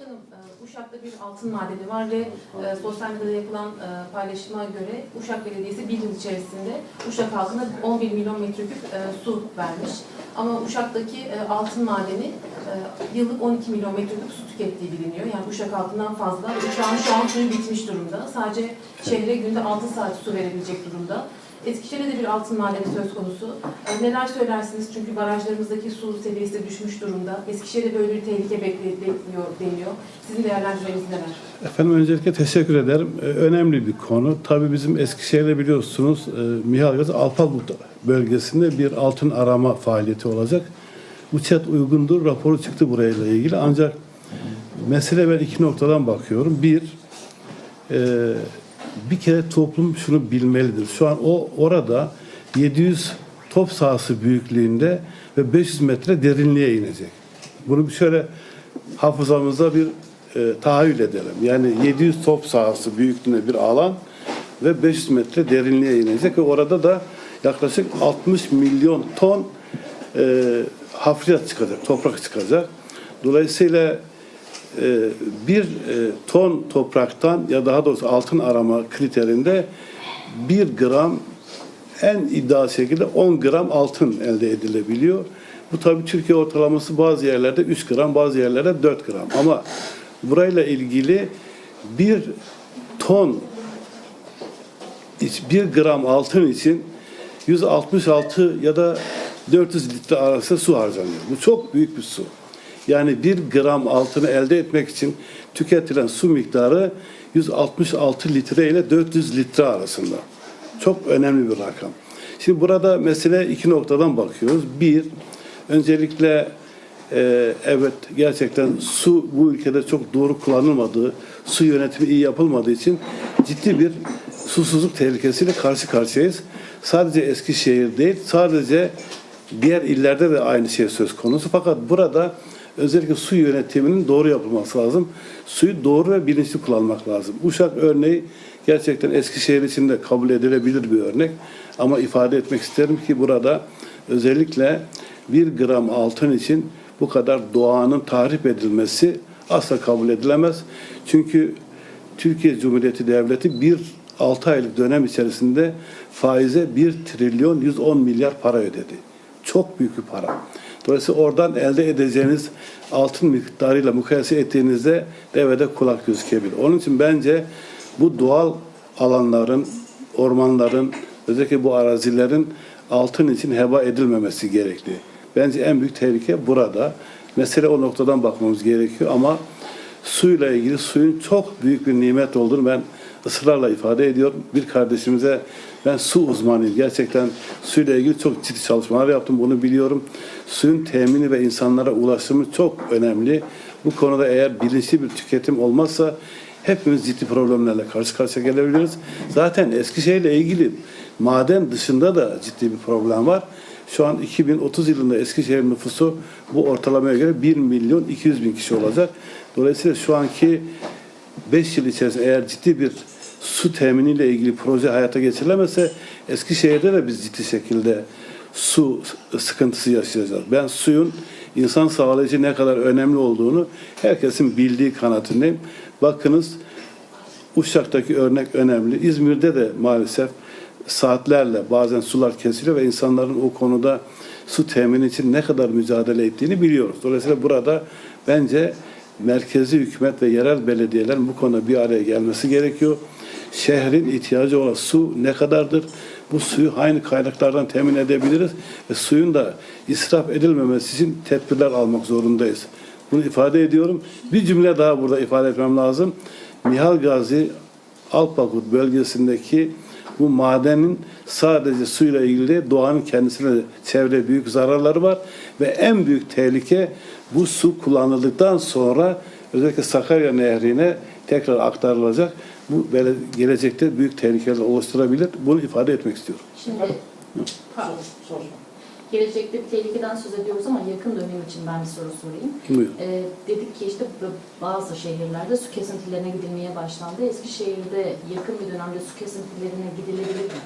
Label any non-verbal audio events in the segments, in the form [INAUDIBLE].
Başkanım, e, Uşak'ta bir altın madeni var ve e, sosyal medyada yapılan e, paylaşıma göre Uşak Belediyesi bir yıl içerisinde Uşak halkına 11 milyon metreküp su vermiş. Ama Uşak'taki altın madeni yıllık 12 milyon metreküp su tükettiği biliniyor. Yani Uşak halkından fazla. Uşak'ın şu an suyu bitmiş durumda. Sadece şehre günde 6 saat su verebilecek durumda. Eskişehir'de de bir altın madeni söz konusu. E, Neler söylersiniz? Çünkü barajlarımızdaki su seviyesi de düşmüş durumda. Eskişehir'de böyle bir tehlike bekliyor deniyor. Sizin değerlendirmeniz neler? Efendim öncelikle teşekkür ederim. Ee, önemli bir konu. Tabii bizim Eskişehir'de biliyorsunuz e, Mihalgaz Alpablut bölgesinde bir altın arama faaliyeti olacak. Bu chat uygundur. Raporu çıktı burayla ilgili. Ancak mesele ben iki noktadan bakıyorum. Bir, e, bir kere toplum şunu bilmelidir. Şu an o orada 700 top sahası büyüklüğünde ve 500 metre derinliğe inecek. Bunu şöyle hafızamızda bir e, tahayyül edelim. Yani 700 top sahası büyüklüğünde bir alan ve 500 metre derinliğe inecek ve orada da yaklaşık 60 milyon ton e, hafriyat çıkacak, toprak çıkacak. Dolayısıyla bir e, ton topraktan ya daha doğrusu altın arama kriterinde bir gram en iddia şekilde 10 gram altın elde edilebiliyor. Bu tabii Türkiye ortalaması bazı yerlerde 3 gram, bazı yerlerde 4 gram. Ama burayla ilgili bir ton bir gram altın için 166 ya da 400 litre arası su harcanıyor. Bu çok büyük bir su. Yani bir gram altını elde etmek için tüketilen su miktarı 166 litre ile 400 litre arasında. Çok önemli bir rakam. Şimdi burada mesele iki noktadan bakıyoruz. Bir, öncelikle e, evet gerçekten su bu ülkede çok doğru kullanılmadığı, su yönetimi iyi yapılmadığı için ciddi bir susuzluk tehlikesiyle karşı karşıyayız. Sadece Eskişehir değil, sadece diğer illerde de aynı şey söz konusu. Fakat burada özellikle su yönetiminin doğru yapılması lazım. Suyu doğru ve bilinçli kullanmak lazım. Uşak örneği gerçekten Eskişehir için de kabul edilebilir bir örnek. Ama ifade etmek isterim ki burada özellikle bir gram altın için bu kadar doğanın tahrip edilmesi asla kabul edilemez. Çünkü Türkiye Cumhuriyeti Devleti bir 6 aylık dönem içerisinde faize 1 trilyon 110 milyar para ödedi. Çok büyük bir para. Dolayısıyla oradan elde edeceğiniz altın miktarıyla mukayese ettiğinizde devede kulak gözükebilir. Onun için bence bu doğal alanların, ormanların, özellikle bu arazilerin altın için heba edilmemesi gerekli. Bence en büyük tehlike burada. Mesele o noktadan bakmamız gerekiyor ama suyla ilgili suyun çok büyük bir nimet olduğunu ben ısrarla ifade ediyorum. Bir kardeşimize ben su uzmanıyım. Gerçekten suyla ilgili çok ciddi çalışmalar yaptım. Bunu biliyorum. Suyun temini ve insanlara ulaşımı çok önemli. Bu konuda eğer bilinçli bir tüketim olmazsa hepimiz ciddi problemlerle karşı karşıya gelebiliriz. Zaten Eskişehir'le ilgili maden dışında da ciddi bir problem var. Şu an 2030 yılında Eskişehir nüfusu bu ortalamaya göre 1 milyon 200 bin kişi olacak. Dolayısıyla şu anki 5 yıl içerisinde eğer ciddi bir su teminiyle ilgili proje hayata geçirilemezse Eskişehir'de de biz ciddi şekilde su sıkıntısı yaşayacağız. Ben suyun insan sağlığı için ne kadar önemli olduğunu herkesin bildiği kanaatindeyim. Bakınız Uşak'taki örnek önemli. İzmir'de de maalesef saatlerle bazen sular kesiliyor ve insanların o konuda su temini için ne kadar mücadele ettiğini biliyoruz. Dolayısıyla burada bence merkezi hükümet ve yerel belediyelerin bu konuda bir araya gelmesi gerekiyor. Şehrin ihtiyacı olan su ne kadardır? Bu suyu aynı kaynaklardan temin edebiliriz ve suyun da israf edilmemesi için tedbirler almak zorundayız. Bunu ifade ediyorum. Bir cümle daha burada ifade etmem lazım. Nihal Gazi Alpakut bölgesindeki bu madenin sadece suyla ilgili doğanın kendisine çevre büyük zararları var ve en büyük tehlike bu su kullanıldıktan sonra özellikle Sakarya Nehri'ne tekrar aktarılacak. Bu böyle gelecekte büyük tehlikeler oluşturabilir. Bunu ifade etmek istiyorum. Şimdi pardon. Gelecekte bir tehlikeden söz ediyoruz ama yakın dönem için ben bir soru sorayım. Buyurun. Ee, dedik ki işte bazı şehirlerde su kesintilerine gidilmeye başlandı. Eskişehir'de yakın bir dönemde su kesintilerine gidilebilir mi?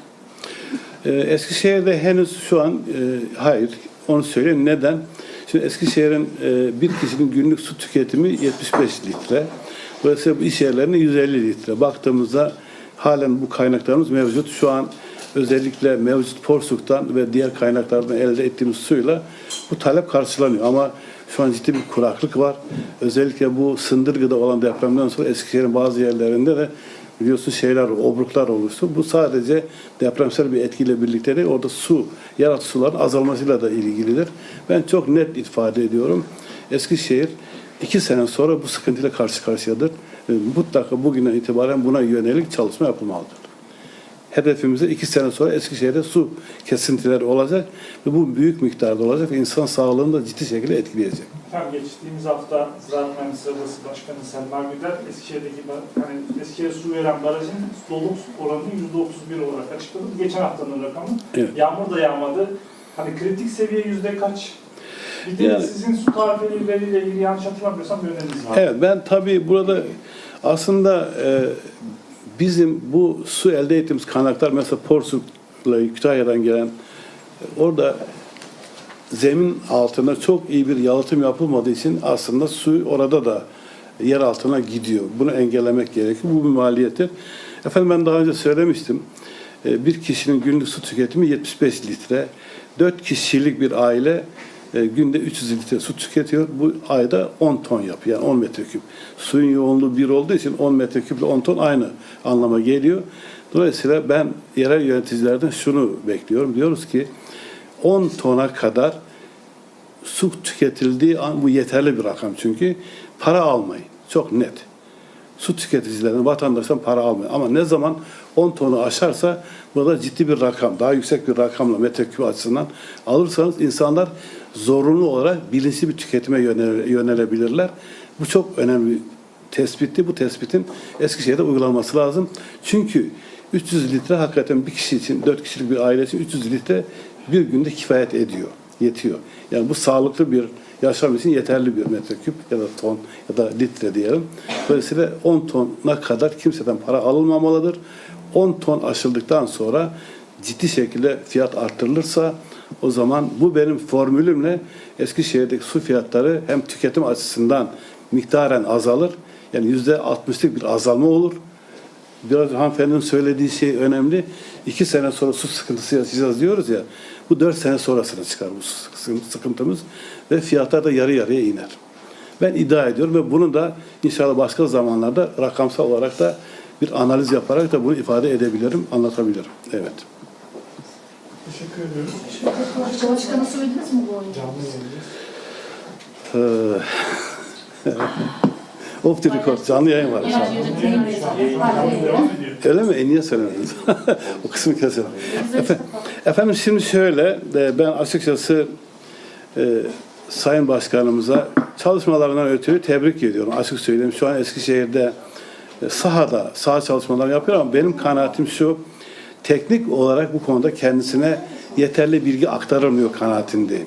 Ee, Eskişehir'de henüz şu an e, hayır onu söyleyeyim. Neden? Şimdi Eskişehir'in e, bir kişinin günlük su tüketimi 75 litre. Dolayısıyla bu iş yerlerine 150 litre. Baktığımızda halen bu kaynaklarımız mevcut. Şu an özellikle mevcut porsuktan ve diğer kaynaklardan elde ettiğimiz suyla bu talep karşılanıyor. Ama şu an ciddi bir kuraklık var. Özellikle bu Sındırgı'da olan depremden sonra Eskişehir'in bazı yerlerinde de biliyorsun şeyler, obruklar oluştu. Bu sadece depremsel bir etkiyle birlikte değil, orada su, yeraltı suların azalmasıyla da ilgilidir. Ben çok net ifade ediyorum. Eskişehir iki sene sonra bu sıkıntıyla karşı karşıyadır. Mutlaka bugünden itibaren buna yönelik çalışma yapılmalıdır. Hedefimizde iki sene sonra Eskişehir'de su kesintileri olacak ve bu büyük miktarda olacak ve insan sağlığını da ciddi şekilde etkileyecek. Efendim geçtiğimiz hafta Ziraat Mühendisleri Odası Başkanı Selma Güler Eskişehir'deki hani Eskişehir'e su veren barajın doluluk oranını %31 olarak açıkladı. Geçen haftanın rakamı. Evet. Yağmur da yağmadı. Hani kritik seviye yüzde kaç? Bir de Yani- sizin su tarifeleriyle ilgili yanlış hatırlamıyorsam bir öneriniz var. Evet ben tabii burada aslında e, bizim bu su elde ettiğimiz kaynaklar mesela Porsuk'la Kütahya'dan gelen orada zemin altına çok iyi bir yalıtım yapılmadığı için aslında su orada da yer altına gidiyor. Bunu engellemek gerekiyor. Bu bir maliyettir. Efendim ben daha önce söylemiştim. E, Bir kişinin günlük su tüketimi 75 litre. 4 kişilik bir aile e, günde 300 litre su tüketiyor. Bu ayda 10 ton yapıyor. Yani 10 metreküp. Suyun yoğunluğu 1 olduğu için 10 metreküple 10 ton aynı anlama geliyor. Dolayısıyla ben yerel yöneticilerden şunu bekliyorum. Diyoruz ki 10 tona kadar su tüketildiği an bu yeterli bir rakam çünkü para almayın. Çok net. Su tüketicilerinden, vatandaştan para almayın. Ama ne zaman 10 tonu aşarsa burada ciddi bir rakam, daha yüksek bir rakamla metreküp açısından alırsanız insanlar zorunlu olarak bilinçli bir tüketime yönele- yönelebilirler. Bu çok önemli tespitti. Bu tespitin Eskişehir'de uygulanması lazım. Çünkü 300 litre hakikaten bir kişi için, 4 kişilik bir aile için 300 litre bir günde kifayet ediyor, yetiyor. Yani bu sağlıklı bir yaşam için yeterli bir metreküp ya da ton ya da litre diyelim. Dolayısıyla 10 tona kadar kimseden para alınmamalıdır. 10 ton aşıldıktan sonra ciddi şekilde fiyat arttırılırsa o zaman bu benim formülümle Eskişehir'deki su fiyatları hem tüketim açısından miktaren azalır. Yani yüzde altmışlık bir azalma olur. Biraz hanımefendinin söylediği şey önemli. İki sene sonra su sıkıntısı yaşayacağız diyoruz ya. Bu dört sene sonrasına çıkar bu sıkıntımız. Ve fiyatlar da yarı yarıya iner. Ben iddia ediyorum ve bunu da inşallah başka zamanlarda rakamsal olarak da bir analiz yaparak da bunu ifade edebilirim, anlatabilirim. Evet. Teşekkür ediyoruz. Başkanı söylediniz mi bu oyunu? Canlı yayındayız. Ee, [LAUGHS] Off the record, canlı yayın var. Öyle mi? E niye söylemediniz? [LAUGHS] o kısmı keselim. Efe- efendim şimdi şöyle, e, ben açıkçası e, Sayın Başkanımıza çalışmalarından ötürü tebrik ediyorum. Açık söyleyeyim şu an Eskişehir'de e, sahada, saha çalışmalar yapıyor ama benim kanaatim şu, teknik olarak bu konuda kendisine yeterli bilgi aktarılmıyor kanaatindeyim.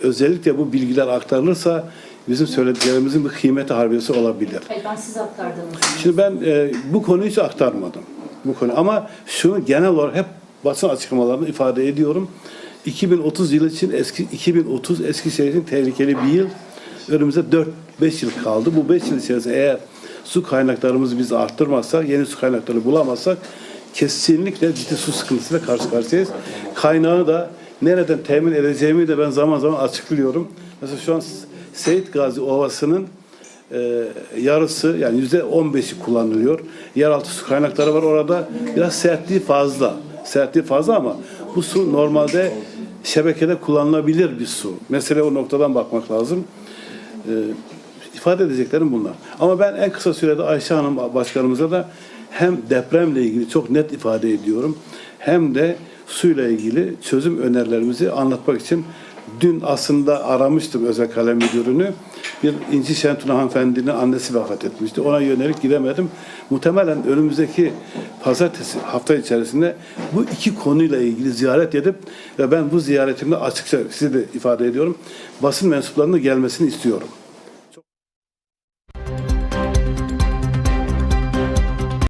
Özellikle bu bilgiler aktarılırsa bizim söylediklerimizin bir kıymeti harbiyesi olabilir. Hayır ben siz aktardınız. Şimdi ben e, bu konuyu hiç aktarmadım. Bu konu ama şunu genel olarak hep basın açıklamalarında ifade ediyorum. 2030 yılı için eski 2030 Eskişehir için tehlikeli bir yıl. Önümüzde 4-5 yıl kaldı. Bu 5 yıl içerisinde eğer su kaynaklarımızı biz arttırmazsak, yeni su kaynakları bulamazsak kesinlikle ciddi su sıkıntısıyla karşı karşıyayız. Kaynağı da nereden temin edeceğimi de ben zaman zaman açıklıyorum. Mesela şu an Seyit Gazi Ovası'nın e, yarısı yani yüzde 15'i kullanılıyor. Yeraltı su kaynakları var orada. Biraz sertliği fazla. Sertliği fazla ama bu su normalde şebekede kullanılabilir bir su. Mesele o noktadan bakmak lazım. E, ifade edeceklerim bunlar. Ama ben en kısa sürede Ayşe Hanım başkanımıza da hem depremle ilgili çok net ifade ediyorum hem de suyla ilgili çözüm önerilerimizi anlatmak için dün aslında aramıştım özel kalem müdürünü. Bir İnci Şentuna hanımefendinin annesi vefat etmişti. Ona yönelik gidemedim. Muhtemelen önümüzdeki pazartesi hafta içerisinde bu iki konuyla ilgili ziyaret edip ve ben bu ziyaretimde açıkça size de ifade ediyorum. Basın mensuplarının gelmesini istiyorum.